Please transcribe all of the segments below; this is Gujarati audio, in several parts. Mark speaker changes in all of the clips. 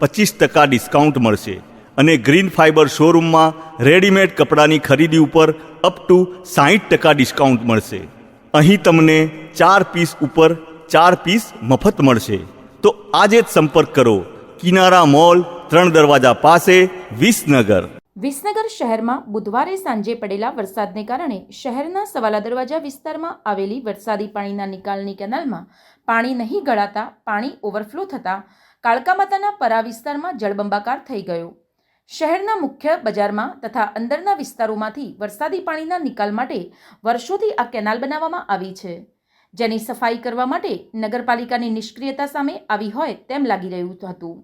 Speaker 1: પચીસ ટકા ડિસ્કાઉન્ટ મળશે અને ગ્રીન ફાઇબર શોરૂમમાં રેડીમેડ કપડાની ખરીદી ઉપર અપ ટુ સાહીઠ ટકા ડિસ્કાઉન્ટ મળશે. અહીં તમને ચાર પીસ ઉપર ચાર પીસ મફત મળશે. તો આજે જ સંપર્ક કરો. કિનારા મોલ, ત્રણ દરવાજા પાસે, વિસનગર.
Speaker 2: વિસનગર શહેરમાં બુધવારે સાંજે પડેલા વરસાદને કારણે શહેરના સવાલા દરવાજા વિસ્તારમાં આવેલી વરસાદી પાણીના નિકાલની કેનાલમાં પાણી નહીં ગળાતા, પાણી ઓવરફ્લો થતાં કાળકા માતાના પરા વિસ્તારમાં જળબંબાકાર થઈ ગયો. શહેરના મુખ્ય બજારમાં તથા અંદરના વિસ્તારોમાંથી વરસાદી પાણીના નિકાલ માટે વર્ષોથી આ કેનાલ બનાવવામાં આવી છે. જેની સફાઈ કરવા માટે નગરપાલિકાની નિષ્ક્રિયતા સામે આવી હોય તેમ લાગી રહ્યું હતું.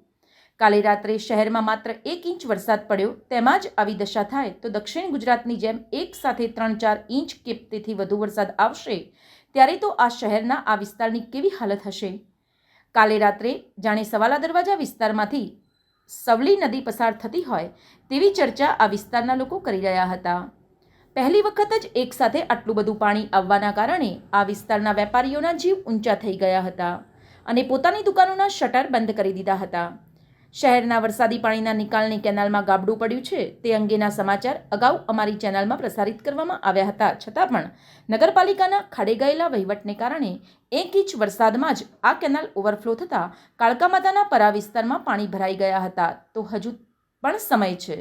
Speaker 2: કાલે રાત્રે શહેરમાં માત્ર એક ઇંચ વરસાદ પડ્યો તેમાં જ આવી દશા થાય તો દક્ષિણ ગુજરાતની જેમ એક સાથે ત્રણ ચાર ઇંચ કે તેથી વધુ વરસાદ આવશે, ત્યારે તો આ શહેરના આ વિસ્તારની કેવી હાલત હશે? કાલે રાત્રે જાણે સવાલા દરવાજા વિસ્તારમાંથી સવલી નદી પસાર થતી હોય તેવી ચર્ચા આ વિસ્તારના લોકો કરી રહ્યા હતા. પહેલી વખત જ એકસાથે આટલું બધું પાણી આવવાના કારણે આ વિસ્તારના વેપારીઓના જીવ ઊંચા થઈ ગયા હતા અને પોતાની દુકાનોના શટર બંધ કરી દીધા હતા. શહેરના વરસાદી પાણીના નિકાલની કેનાલમાં ગાબડું પડ્યું છે. તે અંગેના સમાચાર અગાઉ અમારી ચેનલમાં પ્રસારિત કરવામાં આવ્યા હતા. છતાં પણ નગરપાલિકાના ખાડે ગયેલા વહીવટને કારણે એક ઇંચ વરસાદમાં જ આ કેનાલ ઓવરફ્લો થતાં કાળકા માતાના પરા વિસ્તારમાં પાણી ભરાઈ ગયા હતા. તો હજુ પણ સમય છે.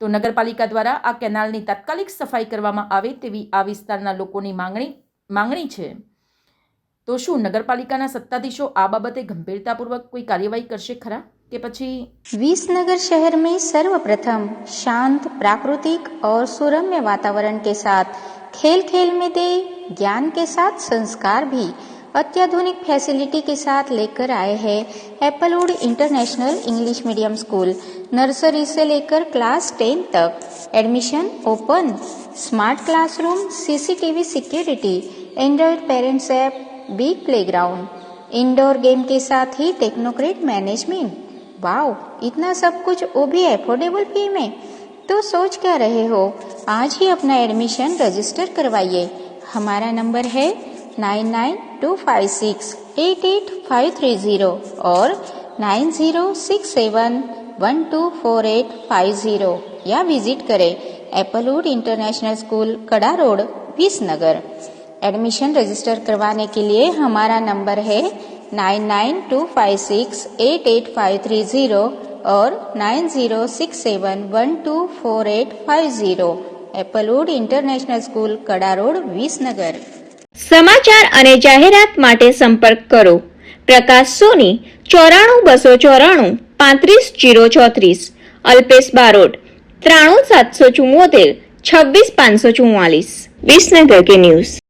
Speaker 2: તો નગરપાલિકા દ્વારા આ કેનાલની તાત્કાલિક સફાઈ કરવામાં આવે તેવી આ વિસ્તારના લોકોની માંગણી માંગણી છે. તો શું નગરપાલિકાના સત્તાધીશો આ બાબતે ગંભીરતાપૂર્વક કોઈ કાર્યવાહી કરશે ખરા? કે પછી
Speaker 3: विसनगर शहर में सर्वप्रथम शांत प्राकृतिक और सुरम्य वातावरण के साथ खेल खेल में दे ज्ञान के साथ संस्कार भी अत्याधुनिक फैसिलिटी के साथ लेकर आए हैं Applewood international English medium school nursery से लेकर क्लास टेन तक admission open smart classroom CCTV security android parents app big playground indoor game के साथ ही टेक्नोक्रेट मैनेजमेंट वाओ, इतना सब कुछ वो भी एफोर्डेबल फ़ी में? तो सोच क्या रहे हो? आज ही अपना एडमिशन रजिस्टर करवाइए। हमारा नंबर है nine nine two five six eight eight five three zero और nine zero six seven one two four eight five zero या विज़िट करें Applewood international school, Kada road, Visnagar. Admission register करवाने के लिए हमारा नंबर है nine nine two five six eight eight five three zero ઓર nine zero six seven one two four eight five zero Applewood international school Kada road Visnagar
Speaker 4: સમાચાર અને જાહેરાત માટે સંપર્ક કરો. પ્રકાશ સોની, ચોરાણું બસો ચોરાણું, પાંત્રીસ જીરો ચોત્રીસ. અલ્પેશ બારોટ, ત્રાણું સાતસો ચુમ્મોતેર છવ્વીસ પાંચસો ચુમ્માલીસ વિસનગર કે ન્યૂઝ.